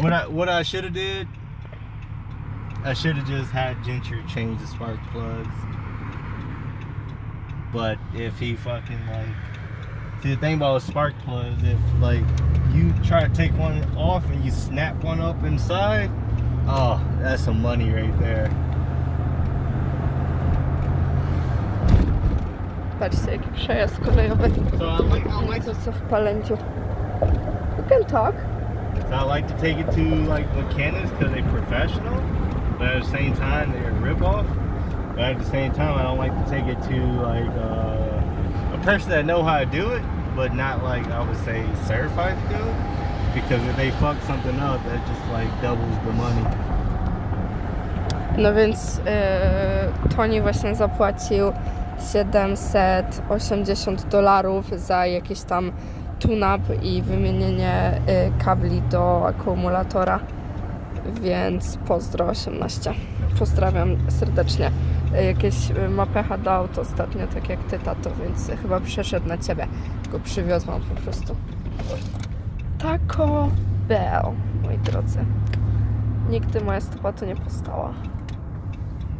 What I what I should have did, I should have just had Gentry change the spark plugs. But if he fucking like, see the thing about spark plugs, if like you try to take one off and you snap one up inside, oh, that's some money right there. Patrzcie, jaki przejazd kolejowy. So I like I like To co w Palenciu. You can talk. So I like to take it to like mechanics because they're professional, but at the same time they're ripoff. But at the same time, I don't like to take it to like uh, a person that know how to do it, but not like I would say certified to do it. Because if they fuck something up, that just like doubles the money. No więc yy, Toni właśnie zapłacił 780 dolarów za jakiś tam tune-up i wymienienie y, kabli do akumulatora. Więc pozdro 18. Pozdrawiam serdecznie. Y, Jakieś y, ma pecha do auto ostatnio, tak jak ty tato, więc chyba przeszedł na ciebie. Go przywiozłam po prostu. Taco Bell, moi drodzy. Nigdy moja stopa tu nie postała.